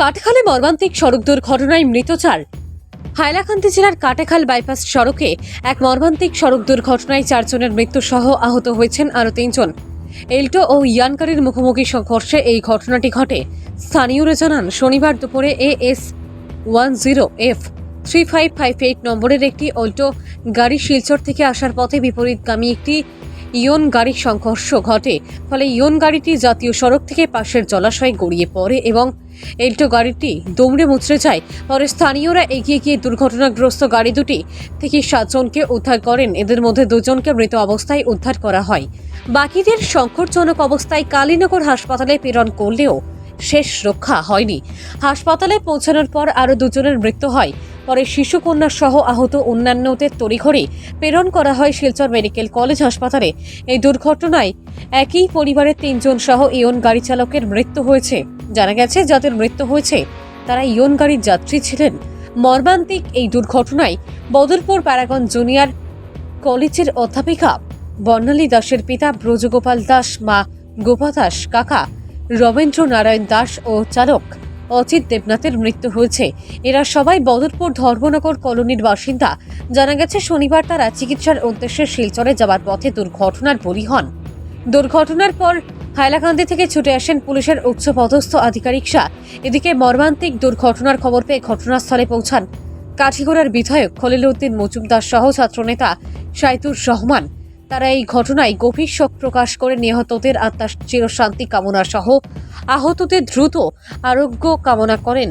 কাটাখালে মর্মান্তিক সড়ক দুর্ঘটনায় মৃত চার। হাইলাকান্দি জেলার কাটাখাল বাইপাস সড়কে এক মর্মান্তিক সড়ক দুর্ঘটনায় চারজনের মৃত্যু সহ আহত হয়েছেন আরও তিনজন। এল্টো ও ইয়ানকারির মুখোমুখি সংঘর্ষে এই ঘটনাটি ঘটে। স্থানীয়রা জানান, শনিবার দুপুরে A S one zero F three five five eight নম্বরের একটি অল্টো গাড়ি শিলচর থেকে আসার পথে বিপরীতগামী একটি ইয়ন গাড়ির সংঘর্ষ ঘটে। ফলে ইয়ন গাড়িটি জাতীয় সড়ক থেকে পাশের জলাশয়ে গড়িয়ে পড়ে এবং এল্টো গাড়িটি দৌড়ে মুচড়ে যায়। পরে স্থানীয়রা এগিয়ে গিয়ে দুর্ঘটনাগ্রস্ত গাড়ি দুটি থেকে সাতজনকে উদ্ধার করেন। এদের মধ্যে দুজনকে মৃত অবস্থায় উদ্ধার করা হয়। বাকিদের সংকটজনক অবস্থায় কালীনগর হাসপাতালে প্রেরণ করলেও শেষ রক্ষা হয়নি। হাসপাতালে পৌঁছানোর পর আরও দুজনের মৃত্যু হয়। পরে শিশুকন্যা সহ আহত অন্যান্যদের তড়িঘড়ি প্রেরণ করা হয় শিলচর মেডিকেল কলেজ হাসপাতালে। এই দুর্ঘটনায় একই পরিবারের তিনজন সহ ইয়ন গাড়ি চালকের মৃত্যু হয়েছে। জানা গেছে, যাদের মৃত্যু হয়েছে, তারা ইয়ন গাড়ির যাত্রী ছিলেন। মর্মান্তিক এই দুর্ঘটনায় বদরপুর প্যারাগন জুনিয়র কলেজের অধ্যাপিকা বর্ণালী দাসের পিতা ব্রজগোপাল দাস, মা গোপা দাস, কাকা রবীন্দ্র নারায়ণ দাস ও চালক অচিত দেবনাথের মৃত্যু হয়েছে। এরা সবাই বদরপুর ধর্মনগর কলোনির বাসিন্দা। জানা গেছে, শনিবার তারা চিকিৎসার উদ্দেশ্যে শিলচরে যাওয়ার পথে দুর্ঘটনার বলি হন। দুর্ঘটনার পর হাইলাকান্দি থেকে ছুটে আসেন পুলিশের উচ্চপদস্থ আধিকারিকরা এদিকে মর্মান্তিক দুর্ঘটনার খবর পেয়ে ঘটনাস্থলে পৌঁছান। কাঠিগড়ার বিধায়ক খলিল উদ্দিন মজুমদার সহ ছাত্রনেতা সাইতুর রহমান। তারা এই ঘটনায় গভীর শোক প্রকাশ করে নিহতদের আত্মার চিরশান্তি কামনা সহ আহতদের দ্রুত আরোগ্য কামনা করেন।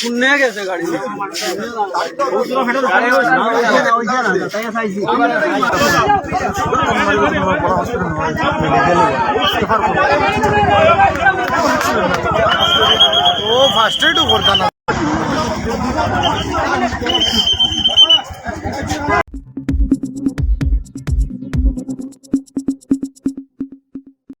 শূন্য গেছে গাড়ি ও ফার্স্ট এড